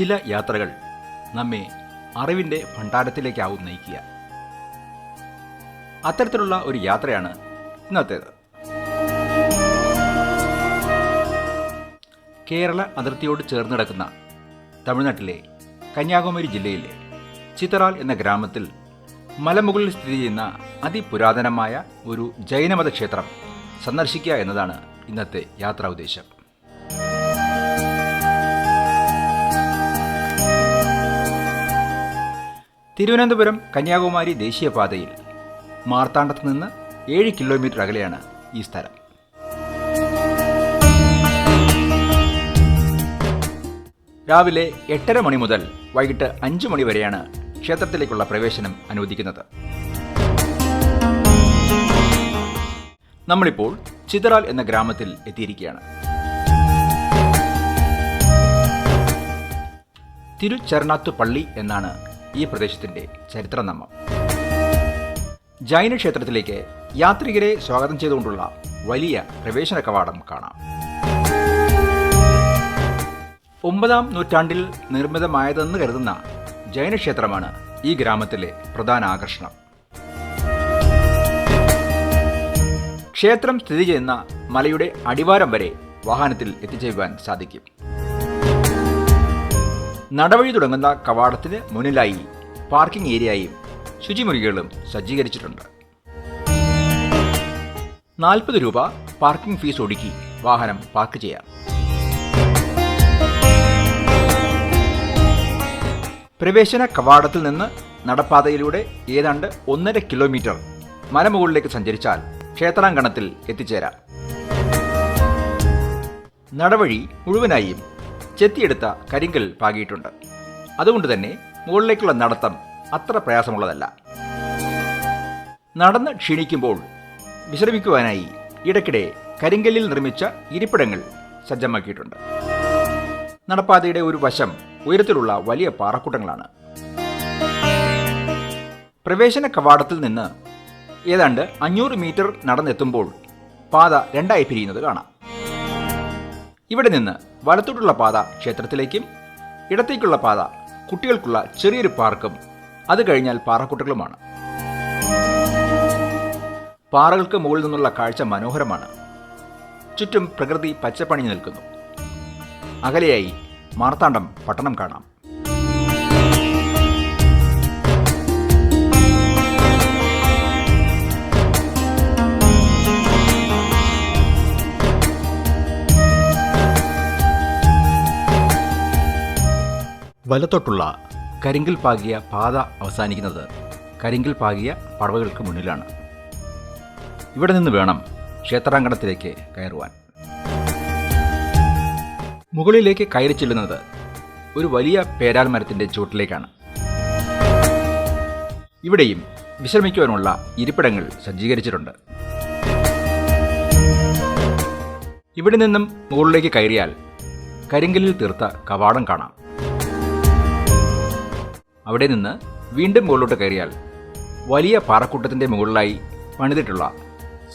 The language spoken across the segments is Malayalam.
ചില യാത്രകൾ നമ്മെ അറിവിന്റെ ഭണ്ഡാരത്തിലേക്കാവും നയിക്കുക. അത്തരത്തിലുള്ള ഒരു യാത്രയാണ് ഇന്നത്തേത്. കേരള അതിർത്തിയോട് ചേർന്ന് കിടക്കുന്ന തമിഴ്നാട്ടിലെ കന്യാകുമാരി ജില്ലയിലെ ചിത്രാൽ എന്ന ഗ്രാമത്തിൽ മലമുകളിൽ സ്ഥിതി ചെയ്യുന്ന അതിപുരാതനമായ ഒരു ജൈനമത ക്ഷേത്രം സന്ദർശിക്കുക എന്നതാണ് ഇന്നത്തെ യാത്രാ ഉദ്ദേശം. തിരുവനന്തപുരം കന്യാകുമാരി ദേശീയപാതയിൽ മാർത്താണ്ഡത്ത് നിന്ന് ഏഴ് കിലോമീറ്റർ അകലെയാണ് ഈ സ്ഥലം. രാവിലെ എട്ടര മണി മുതൽ വൈകിട്ട് അഞ്ചു മണി വരെയാണ് ക്ഷേത്രത്തിലേക്കുള്ള പ്രവേശനം അനുവദിക്കുന്നത്. നമ്മളിപ്പോൾ ചിതറാൽ എന്ന ഗ്രാമത്തിൽ എത്തിയിരിക്കുകയാണ്. തിരുച്ചരണാത്തു പള്ളി എന്നാണ് ഈ പ്രദേശത്തിന്റെ ചരിത്രനാമം ജൈന ക്ഷേത്രത്തിലേക്ക് യാത്രികരെ സ്വാഗതം ചെയ്തുകൊണ്ടുള്ള വലിയ പ്രവേശന കവാടം കാണാം. ഒമ്പതാം നൂറ്റാണ്ടിൽ നിർമ്മിതമായതെന്ന് കരുതുന്ന ജൈനക്ഷേത്രമാണ് ഈ ഗ്രാമത്തിലെ പ്രധാന ആകർഷണം. ക്ഷേത്രം സ്ഥിതി ചെയ്യുന്ന മലയുടെ അടിവാരം വരെ വാഹനത്തിൽ എത്തിച്ചേരുവാൻ സാധിക്കും. നടവഴി തുടങ്ങുന്ന കവാടത്തിന് മുന്നിലായി പാർക്കിംഗ് ഏരിയയും ശുചിമുറികളും സജ്ജീകരിച്ചിട്ടുണ്ട്. നാൽപ്പത് രൂപ പാർക്കിംഗ് ഫീസ് ഒടുക്കി വാഹനം പാർക്ക് ചെയ്യാം. പ്രവേശന കവാടത്തിൽ നിന്ന് നടപ്പാതയിലൂടെ ഏതാണ്ട് ഒന്നര കിലോമീറ്റർ മലമുകളിലേക്ക് സഞ്ചരിച്ചാൽ ക്ഷേത്രാങ്കണത്തിൽ എത്തിച്ചേരാം. നടവഴി മുഴുവനായും ചെത്തിയെടുത്ത കരിങ്കൽ പാകിയിട്ടുണ്ട്. അതുകൊണ്ട് തന്നെ മുകളിലേക്കുള്ള നടത്തം അത്ര പ്രയാസമുള്ളതല്ല. നടന്ന് ക്ഷീണിക്കുമ്പോൾ വിശ്രമിക്കുവാനായി ഇടയ്ക്കിടെ കരിങ്കല്ലിൽ നിർമ്മിച്ച ഇരിപ്പിടങ്ങൾ സജ്ജമാക്കിയിട്ടുണ്ട്. നടപ്പാതയുടെ ഒരു വശം ഉയരത്തിലുള്ള വലിയ പാറക്കൂട്ടങ്ങളാണ്. പ്രവേശന കവാടത്തിൽ നിന്ന് ഏതാണ്ട് അഞ്ഞൂറ് മീറ്റർ നടന്നെത്തുമ്പോൾ പാത രണ്ടായി പിരിയുന്നത് കാണാം. ഇവിടെ നിന്ന് വലത്തോട്ടുള്ള പാത ക്ഷേത്രത്തിലേക്കും ഇടത്തേക്കുള്ള പാത കുട്ടികൾക്കുള്ള ചെറിയൊരു പാർക്കും അത് കഴിഞ്ഞാൽ പാറക്കുട്ടകളുമാണ്. പാറകൾക്ക് മുകളിൽ നിന്നുള്ള കാഴ്ച മനോഹരമാണ്. ചുറ്റും പ്രകൃതി പച്ചപ്പണി നിൽക്കുന്നു. അകലെയായി മാർത്താണ്ഡം പട്ടണം കാണാം. വലത്തോട്ടുള്ള കരിങ്കിൽ പാകിയ പാത അവസാനിക്കുന്നത് കരിങ്കിൽ പാകിയ പടവകൾക്ക് മുന്നിലാണ്. ഇവിടെ നിന്ന് വേണം ക്ഷേത്രാങ്കണത്തിലേക്ക് കയറുവാൻ. മുകളിലേക്ക് കയറി ചെല്ലുന്നത് ഒരു വലിയ പേരാൽ മരത്തിന്റെ ചുവട്ടിലേക്കാണ്. ഇവിടെയും വിശ്രമിക്കുവാനുള്ള ഇരിപ്പിടങ്ങൾ സജ്ജീകരിച്ചിട്ടുണ്ട്. ഇവിടെ നിന്നും മുകളിലേക്ക് കയറിയാൽ കരിങ്കലിൽ തീർത്ത കവാടം കാണാം. അവിടെ നിന്ന് വീണ്ടും മുകളിലോട്ട് കയറിയാൽ വലിയ പാറക്കൂട്ടത്തിന്റെ മുകളിലായി പണിതിട്ടുള്ള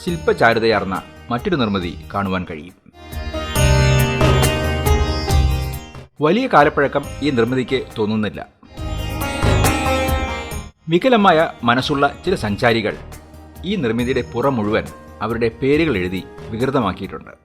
ശില്പചാരുതയാർന്ന മറ്റൊരു നിർമ്മിതി കാണുവാൻ കഴിയും. വലിയ കാലപ്പഴക്കം ഈ നിർമ്മിതിക്ക് തോന്നുന്നില്ല. വികലമായ മനസ്സുള്ള ചില സഞ്ചാരികൾ ഈ നിർമ്മിതിയുടെ പുറം മുഴുവൻ അവരുടെ പേരുകൾ എഴുതി വികൃതമാക്കിയിട്ടുണ്ട്.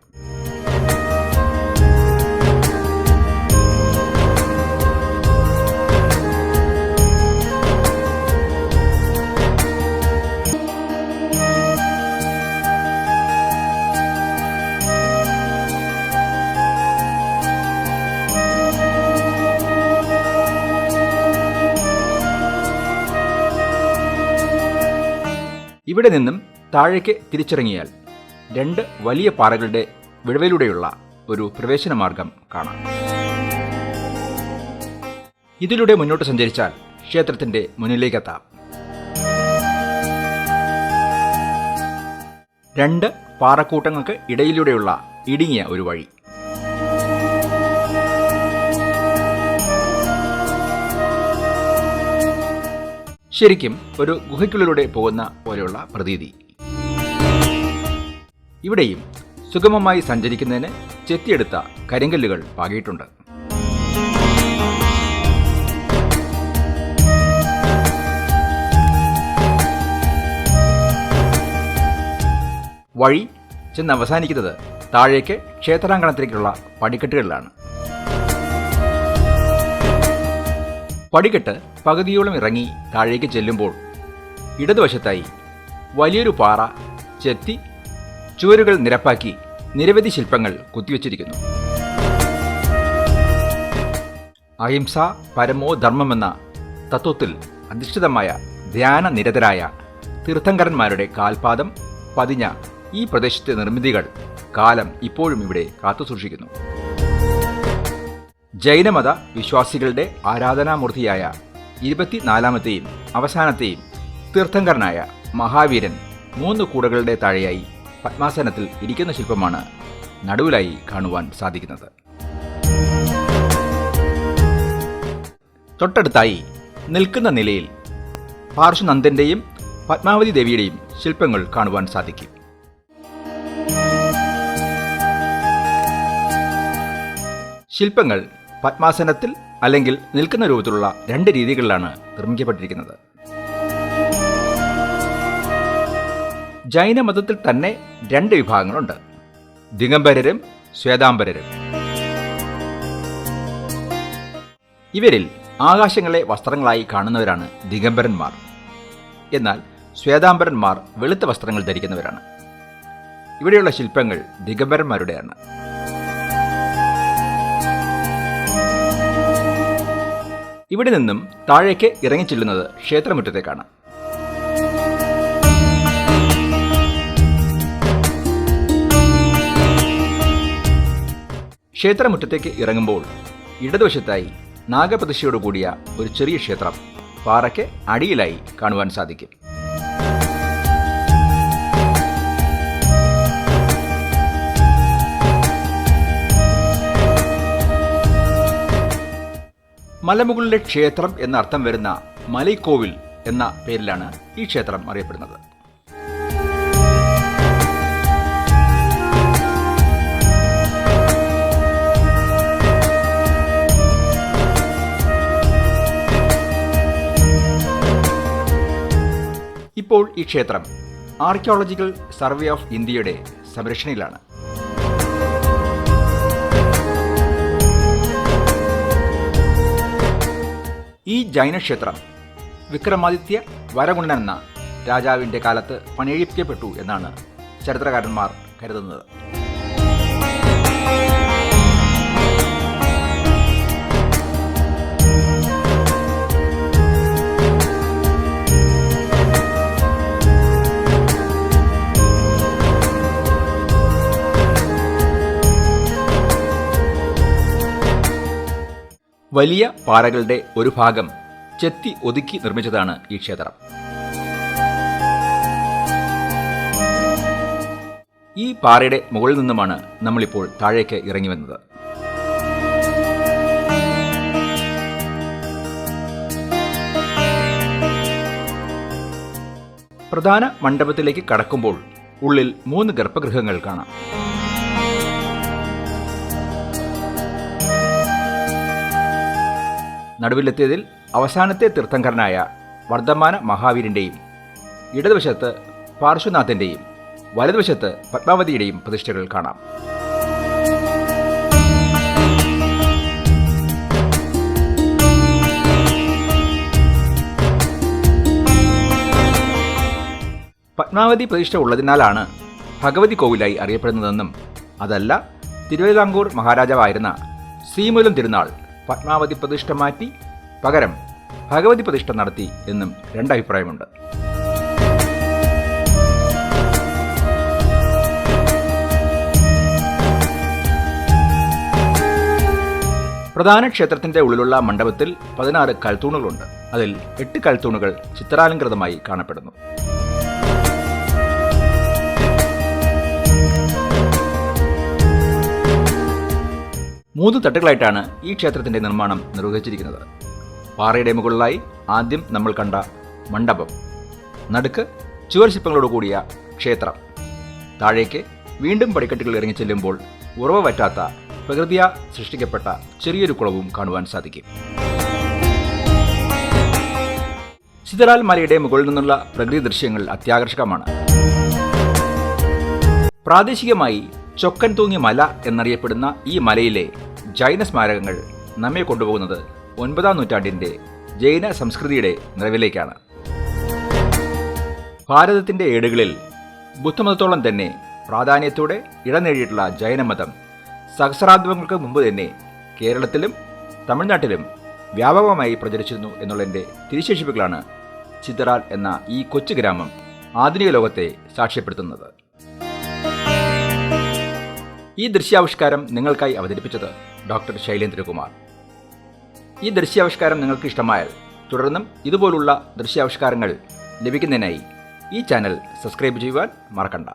ഇവിടെ നിന്നും താഴേക്ക് തിരിച്ചിറങ്ങിയാൽ രണ്ട് വലിയ പാറകളുടെ വിടവിലൂടെയുള്ള ഒരു പ്രവേശന മാർഗം കാണാം. ഇതിലൂടെ മുന്നോട്ട് സഞ്ചരിച്ചാൽ ക്ഷേത്രത്തിന്റെ മുന്നിലേക്കെത്താം. രണ്ട് പാറക്കൂട്ടങ്ങൾക്ക് ഇടയിലൂടെയുള്ള ഇടുങ്ങിയ ഒരു വഴി. ശരിക്കും ഒരു ഗുഹയ്ക്കുള്ളിലൂടെ പോകുന്ന പോലെയുള്ള പ്രതീതി. ഇവിടെയും സുഗമമായി സഞ്ചരിക്കുന്നതിന് ചെത്തിയെടുത്ത കരിങ്കല്ലുകൾ പാകിയിട്ടുണ്ട്. വഴി ചെന്ന് അവസാനിക്കുന്നത് താഴേക്ക് ക്ഷേത്രാങ്കണത്തിലേക്കുള്ള പടിക്കെട്ടുകളിലാണ്. പടിക്കെട്ട് പകുതിയോളം ഇറങ്ങി താഴേക്ക് ചെല്ലുമ്പോൾ ഇടതുവശത്തായി വലിയൊരു പാറ ചെത്തി ചുവരുകൾ നിരപ്പാക്കി നിരവധി ശില്പങ്ങൾ കുത്തിവച്ചിരിക്കുന്നു. അഹിംസ പരമോ ധർമ്മമെന്ന തത്വത്തിൽ അധിഷ്ഠിതമായ ധ്യാന നിരതരായ തീർത്ഥങ്കരന്മാരുടെ കാൽപാദം പതിഞ്ഞ ഈ പ്രദേശത്തെ നിർമ്മിതികൾ കാലം ഇപ്പോഴും ഇവിടെ കാത്തുസൂക്ഷിക്കുന്നു. ജൈനമത വിശ്വാസികളുടെ ആരാധനാമൂർത്തിയായ ഇരുപത്തിനാലാമത്തെയും അവസാനത്തെയും തീർത്ഥങ്കരനായ മഹാവീരൻ മൂന്ന് കൂടകളുടെ താഴെയായി പത്മാസനത്തിൽ ഇരിക്കുന്ന ശില്പമാണ് നടുവിലായി കാണുവാൻ സാധിക്കുന്നത്. തൊട്ടടുത്തായി നിൽക്കുന്ന നിലയിൽ പാർശ്വനന്ദന്റെയും പത്മാവതി ദേവിയുടെയും ശില്പങ്ങൾ കാണുവാൻ സാധിക്കും. ശില്പങ്ങൾ പത്മാസനത്തിൽ അല്ലെങ്കിൽ നിൽക്കുന്ന രൂപത്തിലുള്ള രണ്ട് രീതികളിലാണ് നിർമ്മിക്കപ്പെട്ടിരിക്കുന്നത്. ജൈനമതത്തിൽ തന്നെ രണ്ട് വിഭാഗങ്ങളുണ്ട്. ദിഗംബരരും ശ്വേതാംബരരും. ഇവരിൽ ആകാശങ്ങളെ വസ്ത്രങ്ങളായി കാണുന്നവരാണ് ദിഗംബരന്മാർ. എന്നാൽ ശ്വേതാംബരന്മാർ വെളുത്ത വസ്ത്രങ്ങൾ ധരിക്കുന്നവരാണ്. ഇവിടെയുള്ള ശില്പങ്ങൾ ദിഗംബരന്മാരുടെയാണ്. ഇവിടെ നിന്നും താഴേക്ക് ഇറങ്ങിച്ചെല്ലുന്നത് ക്ഷേത്രമുറ്റത്തേക്കാണ്. ക്ഷേത്രമുറ്റത്തേക്ക് ഇറങ്ങുമ്പോൾ ഇടതുവശത്തായി നാഗപ്രതിഷ്ഠയോടുകൂടിയ ഒരു ചെറിയ ക്ഷേത്രം പാറയ്ക്ക് അടിയിലായി കാണുവാൻ സാധിക്കും. മലമുകളിലെ ക്ഷേത്രം എന്നർത്ഥം വരുന്ന മലൈക്കോവിൽ എന്ന പേരിലാണ് ഈ ക്ഷേത്രം അറിയപ്പെടുന്നത്. ഇപ്പോൾ ഈ ക്ഷേത്രം ആർക്കിയോളജിക്കൽ സർവേ ഓഫ് ഇന്ത്യയുടെ സംരക്ഷണയിലാണ്. ഈ ജൈനക്ഷേത്രം വിക്രമാദിത്യ വരകുണ്ടൻ എന്ന രാജാവിന്റെ കാലത്ത് പണിയിപ്പിക്കപ്പെട്ടു എന്നാണ് ചരിത്രകാരന്മാർ കരുതുന്നത്. വലിയ പാറകളുടെ ഒരു ഭാഗം ചെത്തി ഒതുക്കി നിർമ്മിച്ചതാണ് ഈ ക്ഷേത്രം. ഈ പാറയുടെ മുകളിൽ നിന്നുമാണ് നമ്മളിപ്പോൾ താഴേക്ക് ഇറങ്ങി വന്നത്. പ്രധാന മണ്ഡപത്തിലേക്ക് കടക്കുമ്പോൾ ഉള്ളിൽ മൂന്ന് ഗർഭഗൃഹങ്ങൾ കാണാം. നടുവിലെത്തിയതിൽ അവസാനത്തെ തീർത്ഥങ്കരനായ വർദ്ധമാന മഹാവീരന്റെയും ഇടതുവശത്ത് പാർശ്വനാഥന്റെയും വലതുവശത്ത് പത്മാവതിയുടെയും പ്രതിഷ്ഠകൾ കാണാം. പത്മാവതി പ്രതിഷ്ഠ ഉള്ളതിനാലാണ് ഭഗവതി കോവിലായി അറിയപ്പെടുന്നതെന്നും അതല്ല തിരുവിതാംകൂർ മഹാരാജാവായിരുന്ന ശ്രീമൂലം തിരുനാൾ പത്മാവതി പ്രതിഷ്ഠ മാറ്റി പകരം ഭഗവതി പ്രതിഷ്ഠ നടത്തി എന്നും രണ്ടഭിപ്രായമുണ്ട്. പ്രധാന ക്ഷേത്രത്തിന്റെ ഉള്ളിലുള്ള മണ്ഡപത്തിൽ പതിനാറ് കൽത്തൂണുകളുണ്ട്. അതിൽ എട്ട് കൽത്തൂണുകൾ ചിത്രാലങ്കൃതമായി കാണപ്പെടുന്നു. മൂന്ന് തട്ടുകളായിട്ടാണ് ഈ ക്ഷേത്രത്തിന്റെ നിർമ്മാണം നിർവഹിച്ചിരിക്കുന്നത്. പാറയുടെ മുകളിലായി ആദ്യം നമ്മൾ കണ്ട മണ്ഡപം നടുക്ക് ചുവർശിപ്പങ്ങളോട് കൂടിയ ക്ഷേത്രം. താഴേക്ക് വീണ്ടും പടിക്കെട്ടുകൾ ഇറങ്ങി ചെല്ലുമ്പോൾ ഉറവ പറ്റാത്ത പ്രകൃതിയാ സൃഷ്ടിക്കപ്പെട്ട ചെറിയൊരു കുളവും കാണുവാൻ സാധിക്കും. സിതറാൽ മലയുടെ മുകളിൽ നിന്നുള്ള പ്രകൃതി ദൃശ്യങ്ങൾ അത്യാകർഷകമാണ്. പ്രാദേശികമായി ചൊക്കൻ തൂങ്ങി മല എന്നറിയപ്പെടുന്ന ഈ മലയിലെ ജൈന സ്മാരകങ്ങൾ നമ്മെ കൊണ്ടുപോകുന്നത് ഒൻപതാം നൂറ്റാണ്ടിന്റെ ജൈന സംസ്കൃതിയുടെ നിറവിലേക്കാണ്. ഭാരതത്തിന്റെ ഏടുകളിൽ ബുദ്ധമതത്തോളം തന്നെ പ്രാധാന്യത്തോടെ ഇടം നേടിയിട്ടുള്ള ജൈനമതം സഹസ്രാബ്ദങ്ങൾക്ക് മുമ്പ് തന്നെ കേരളത്തിലും തമിഴ്നാട്ടിലും വ്യാപകമായി പ്രചരിച്ചിരുന്നു എന്നുള്ളതിന്റെ തിരിശേഷിപ്പുകളാണ് ചിത്തറാൽ എന്ന ഈ കൊച്ചു ഗ്രാമം ആധുനിക ലോകത്തെ സാക്ഷ്യപ്പെടുത്തുന്നത്. ഈ ദൃശ്യാവിഷ്കാരം നിങ്ങൾക്കായി അവതരിപ്പിച്ചത് ഡോക്ടർ ശൈലേന്ദ്രകുമാർ. ഈ ദൃശ്യാവിഷ്കാരം നിങ്ങൾക്ക് ഇഷ്ടമായാൽ തുടർന്നും ഇതുപോലുള്ള ദൃശ്യാവിഷ്കാരങ്ങൾ ലഭിക്കുന്നതിനായി ഈ ചാനൽ സബ്സ്ക്രൈബ് ചെയ്യുവാൻ മറക്കണ്ട.